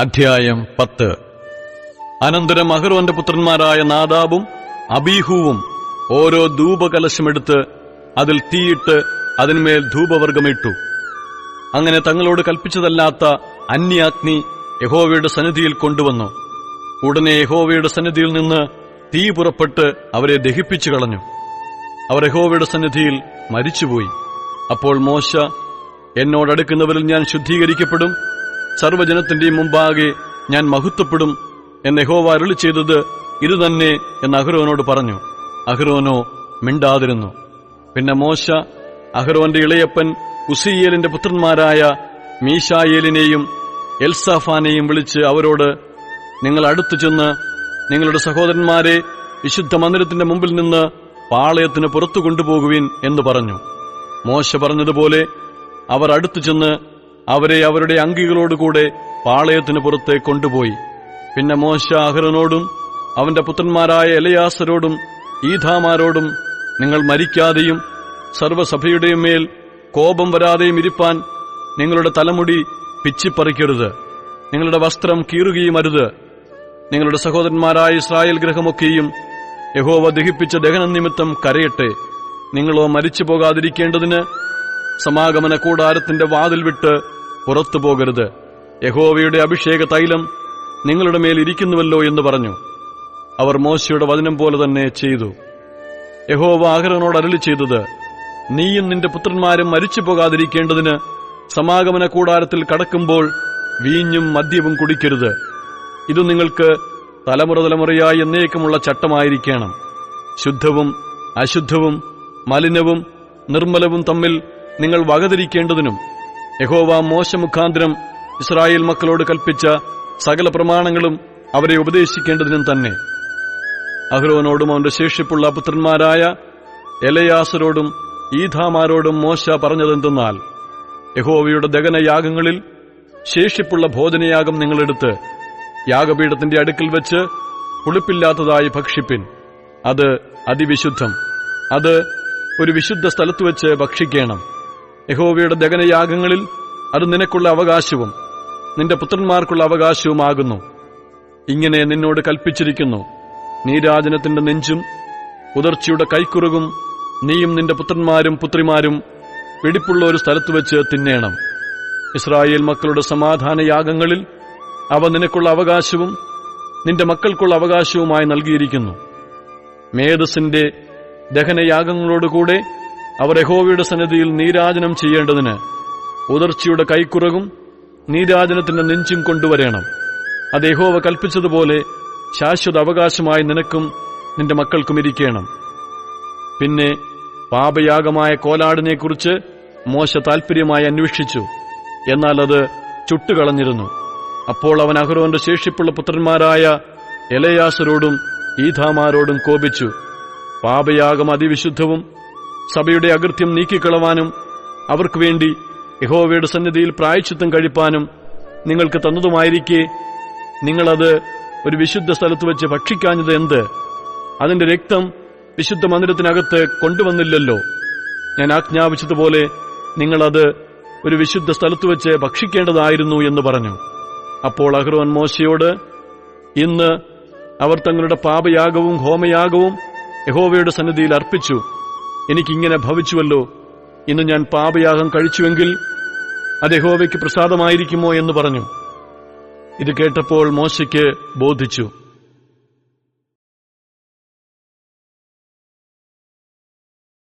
അധ്യായം പത്ത്. അനന്തരം അഹ്റോന്റെ പുത്രന്മാരായ നാദാബും അബീഹുവും ഓരോ ധൂപകലശമെടുത്ത് അതിൽ തീയിട്ട് അതിന്മേൽ ധൂപവർഗമിട്ടു അങ്ങനെ തങ്ങളോട് കൽപ്പിച്ചതല്ലാത്ത അന്യാഗ്നി യഹോവയുടെ സന്നിധിയിൽ കൊണ്ടുവന്നു. ഉടനെ യഹോവയുടെ സന്നിധിയിൽ നിന്ന് തീ പുറപ്പെട്ട് അവരെ ദഹിപ്പിച്ചു കളഞ്ഞു അവർ യഹോവയുടെ സന്നിധിയിൽ മരിച്ചുപോയി. അപ്പോൾ മോശ എന്നോടടുക്കുന്നവരിൽ ഞാൻ ശുദ്ധീകരിക്കപ്പെടും സർവജനത്തിന്റെയും മുമ്പാകെ ഞാൻ മഹത്വപ്പെടും എന്ന് യഹോവ അരുളി ചെയ്തത് ഇത് തന്നെ എന്ന് അഹ്റോനോട് പറഞ്ഞു. അഹ്റോനോ മിണ്ടാതിരുന്നു. പിന്നെ മോശ അഹ്റോന്റെ ഇളയപ്പൻ ഉസിയേലിന്റെ പുത്രന്മാരായ മീശായേലിനെയും എൽസാഫാനെയും വിളിച്ച് അവരോട് നിങ്ങൾ അടുത്തു ചെന്ന് നിങ്ങളുടെ സഹോദരന്മാരെ വിശുദ്ധ മന്ദിരത്തിന്റെ മുമ്പിൽ നിന്ന് പാളയത്തിന് പുറത്തു കൊണ്ടുപോകുവിൻ എന്ന് പറഞ്ഞു. മോശ പറഞ്ഞതുപോലെ അവർ അടുത്തു ചെന്ന് അവരെ അവരുടെ അങ്കികളോടുകൂടെ പാളയത്തിന് പുറത്തെ കൊണ്ടുപോയി. പിന്നെ മോശ അഹ്റനോടും അവന്റെ പുത്രന്മാരായ എലയാസരോടും ഈധാമാരോടും നിങ്ങൾ മരിക്കാതെയും സർവസഭയുടെയും മേൽ കോപം വരാതെയും ഇരിപ്പാൻ നിങ്ങളുടെ തലമുടി പിച്ചിപ്പറിക്കരുത്. നിങ്ങളുടെ വസ്ത്രം കീറുകയും അരുത്. നിങ്ങളുടെ സഹോദരന്മാരായ ഇസ്രായേൽ ഗ്രഹമൊക്കെയും യഹോവ ദഹിപ്പിച്ച ദഹനം നിമിത്തം കരയട്ടെ. നിങ്ങളോ മരിച്ചു പോകാതിരിക്കേണ്ടതിന് സമാഗമന കൂടാരത്തിന്റെ വാതിൽ വിട്ട് പുറത്തു പോകരുത്. യഹോവയുടെ അഭിഷേക തൈലം നിങ്ങളുടെ മേൽ ഇരിക്കുന്നുവല്ലോ എന്ന് പറഞ്ഞു. അവർ മോശയുടെ വചനം പോലെ തന്നെ ചെയ്തു. യഹോവ ആഹ്റനോട് അരളി ചെയ്തത് നീയും നിന്റെ പുത്രന്മാരും മരിച്ചു പോകാതിരിക്കേണ്ടതിന് സമാഗമന കൂടാരത്തിൽ കടക്കുമ്പോൾ വീഞ്ഞും മദ്യവും കുടിക്കരുത്. ഇത് നിങ്ങൾക്ക് തലമുറ തലമുറയായി എന്നേക്കുമുള്ള ചട്ടമായിരിക്കണം. ശുദ്ധവും അശുദ്ധവും മലിനവും നിർമ്മലവും തമ്മിൽ നിങ്ങൾ വകതിരിക്കേണ്ടതിനും യഹോവ മോശ മുഖാന്തരം ഇസ്രായേൽ മക്കളോട് കൽപ്പിച്ച സകല പ്രമാണങ്ങളും അവരെ ഉപദേശിക്കേണ്ടതിനും തന്നെ. അഹ്ലോനോടും അവന്റെ ശേഷിപ്പുള്ള പുത്രന്മാരായ എലയാസരോടും ഈധാമാരോടും മോശ പറഞ്ഞതെന്തെന്നാൽ യഹോവയുടെ ദഹനയാഗങ്ങളിൽ ശേഷിപ്പുള്ള ഭോജനയാഗം നിങ്ങളെടുത്ത് യാഗപീഠത്തിന്റെ അടുക്കൽ വെച്ച് പുളിപ്പില്ലാത്തതായി ഭക്ഷിപ്പിൻ. അത് അതിവിശുദ്ധം. അത് ഒരു വിശുദ്ധ സ്ഥലത്ത് വെച്ച് ഭക്ഷിക്കണം. യഹോവയുടെ ദഹനയാഗങ്ങളിൽ അത് നിനക്കുള്ള അവകാശവും നിന്റെ പുത്രന്മാർക്കുള്ള അവകാശവുമാകുന്നു. ഇങ്ങനെ നിന്നോട് കൽപ്പിച്ചിരിക്കുന്നു. നീരാജനത്തിന്റെ നെഞ്ചും ഉദർച്ചയുടെ കൈക്കുറുകും നീയും നിന്റെ പുത്രന്മാരും പുത്രിമാരും വെടിപ്പുള്ള ഒരു സ്ഥലത്ത് വെച്ച് തിന്നേണം. ഇസ്രായേൽ മക്കളുടെ സമാധാന യാഗങ്ങളിൽ അവ നിനക്കുള്ള അവകാശവും നിന്റെ മക്കൾക്കുള്ള അവകാശവുമായി നൽകിയിരിക്കുന്നു. മേധസിന്റെ ദഹനയാഗങ്ങളോടുകൂടെ അവർ യഹോവയുടെ സന്നിധിയിൽ നീരാജനം ചെയ്യേണ്ടതിന് ഉദർച്ചയുടെ കൈക്കുറകും നീരാജനത്തിന്റെ നെഞ്ചും കൊണ്ടുവരേണം. അത് യഹോവ കൽപ്പിച്ചതുപോലെ ശാശ്വത അവകാശമായി നിനക്കും നിന്റെ മക്കൾക്കും ഇരിക്കണം. പിന്നെ പാപയാഗമായ കോലാടിനെക്കുറിച്ച് മോശ താൽപര്യമായി അന്വേഷിച്ചു. എന്നാൽ അത് ചുട്ടുകളഞ്ഞിരുന്നു. അപ്പോൾ അവൻ അഹ്റോന്റെ ശേഷിപ്പുള്ള പുത്രന്മാരായ എലയാസരോടും ഈഥാമാരോടും കോപിച്ചു. പാപയാഗം അതിവിശുദ്ധവും സഭയുടെ അകൃത്യം നീക്കിക്കളവാനും അവർക്കു വേണ്ടി യഹോവയുടെ സന്നിധിയിൽ പ്രായച്ചിത്തം കഴിപ്പാനും നിങ്ങൾക്ക് തന്നതുമായിരിക്കെ നിങ്ങളത് ഒരു വിശുദ്ധ സ്ഥലത്ത് വെച്ച് ഭക്ഷിക്കാഞ്ഞത് എന്ത്? അതിന്റെ രക്തം വിശുദ്ധ മന്ദിരത്തിനകത്ത് കൊണ്ടുവന്നില്ലല്ലോ. ഞാൻ ആജ്ഞാപിച്ചതുപോലെ നിങ്ങളത് ഒരു വിശുദ്ധ സ്ഥലത്ത് വെച്ച് ഭക്ഷിക്കേണ്ടതായിരുന്നു എന്ന് പറഞ്ഞു. അപ്പോൾ അഹ്റോൻ മോശയോട് ഇന്ന് അവർ തങ്ങളുടെ പാപയാഗവും ഹോമയാഗവും യഹോവയുടെ സന്നിധിയിൽ അർപ്പിച്ചു. എനിക്കിങ്ങനെ ഭവിച്ചുവല്ലോ. ഇന്ന് ഞാൻ പാപയാഗം കഴിച്ചുവെങ്കിൽ അത് യഹോവയ്ക്ക് പ്രസാദമായിരിക്കുമോ എന്ന് പറഞ്ഞു. ഇത് കേട്ടപ്പോൾ മോശയ്ക്ക് ബോധിച്ചു.